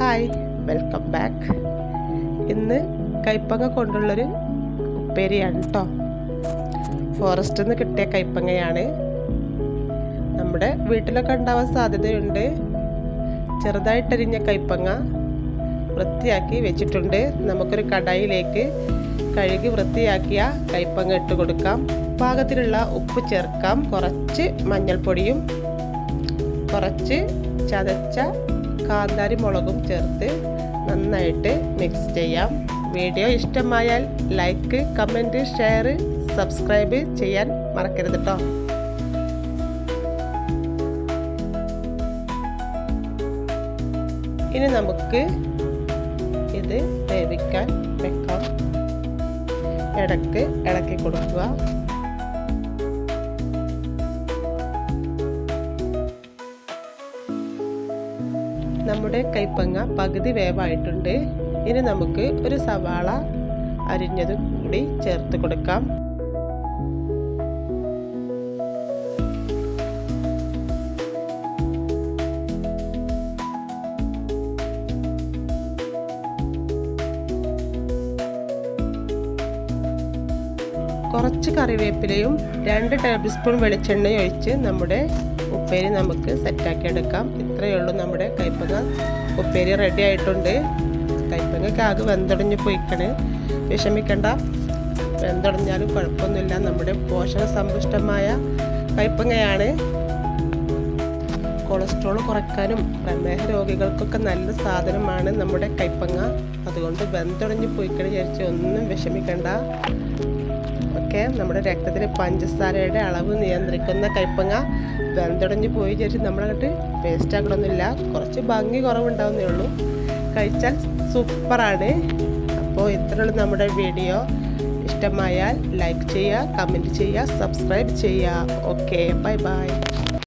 Hi welcome back ഇന്ന് കൈപ്പങ്ങ കൊണ്ടുള്ളൊരു ഉപ്പേരിയാണ് കേട്ടോ ഫോറസ്റ്റിൽ നിന്ന് കിട്ടിയ കൈപ്പങ്ങയാണ്. നമ്മുടെ വീട്ടിലൊക്കെ ഉണ്ടാവാൻ സാധ്യതയുണ്ട്. ചെറുതായിട്ടരിഞ്ഞ കൈപ്പങ്ങ വൃത്തിയാക്കി വെച്ചിട്ടുണ്ട്. നമുക്കൊരു കടായിലേക്ക് കഴുകി വൃത്തിയാക്കിയ കൈപ്പങ്ങ ഇട്ട് കൊടുക്കാം. പാകത്തിലുള്ള ഉപ്പ് ചേർക്കാം. കുറച്ച് മഞ്ഞൾപ്പൊടിയും കുറച്ച് ചതച്ച കാന്താരി മുളകും ചേർത്ത് നന്നായിട്ട് മിക്സ് ചെയ്യാം. വീഡിയോ ഇഷ്ടമായാൽ ലൈക്ക് കമന്റ് ഷെയർ സബ്സ്ക്രൈബ് ചെയ്യാൻ മറക്കരുത് കേട്ടോ ഇനി നമുക്ക് ഇത് വേവിക്കാൻ വെക്കാം. ഇടയ്ക്ക് ഇളക്കി കൊടുക്കുക. നമ്മുടെ കൈപ്പങ്ങ പകുതി വേവായിട്ടുണ്ട്. ഇനി നമുക്ക് ഒരു സവാള അരിഞ്ഞത് കൂടി ചേർത്ത് കൊടുക്കാം. കുറച്ച് കറിവേപ്പിലയും രണ്ട് ടേബിൾ സ്പൂൺ വെളിച്ചെണ്ണയും ഒഴിച്ച് നമ്മുടെ ഉപ്പേരി നമുക്ക് സെറ്റാക്കി എടുക്കാം. ഇത്രയേ ഉള്ളൂ നമ്മുടെ കൈപ്പങ്ങ. ഉപ്പേരി റെഡി ആയിട്ടുണ്ട്. കൈപ്പങ്ങയ്ക്ക് ആകെ വെന്തടഞ്ഞ് പോയിക്കണ്. വിഷമിക്കണ്ട. വെന്തടഞ്ഞാലും കുഴപ്പമൊന്നുമില്ല. നമ്മുടെ പോഷക സമ്പുഷ്ടമായ കൈപ്പങ്ങയാണ്. കൊളസ്ട്രോൾ കുറയ്ക്കാനും പ്രമേഹ രോഗികൾക്കൊക്കെ നല്ല സാധനമാണ് നമ്മുടെ കൈപ്പങ്ങ. അതുകൊണ്ട് വെന്തുടഞ്ഞ് പോയിക്കണ വിചാരിച്ച് ഒന്നും വിഷമിക്കണ്ട. ഒക്കെ നമ്മുടെ രക്തത്തിൽ പഞ്ചസാരയുടെ അളവ് നിയന്ത്രിക്കുന്ന കൈപ്പങ്ങ വെന്തടഞ്ഞു പോയി വിചാരിച്ച് നമ്മളങ്ങോട്ട് വേസ്റ്റ് ആക്കണമെന്നില്ല കുറച്ച് ഭംഗി കുറവുണ്ടാവുന്നേ ഉള്ളൂ. കഴിച്ചാൽ സൂപ്പറാണ് അപ്പോൾ ഇത്രയുള്ള നമ്മുടെ വീഡിയോ ഇഷ്ടമായാൽ ലൈക്ക് ചെയ്യുക കമന്റ് ചെയ്യുക സബ്സ്ക്രൈബ് ചെയ്യുക. Okay bye bye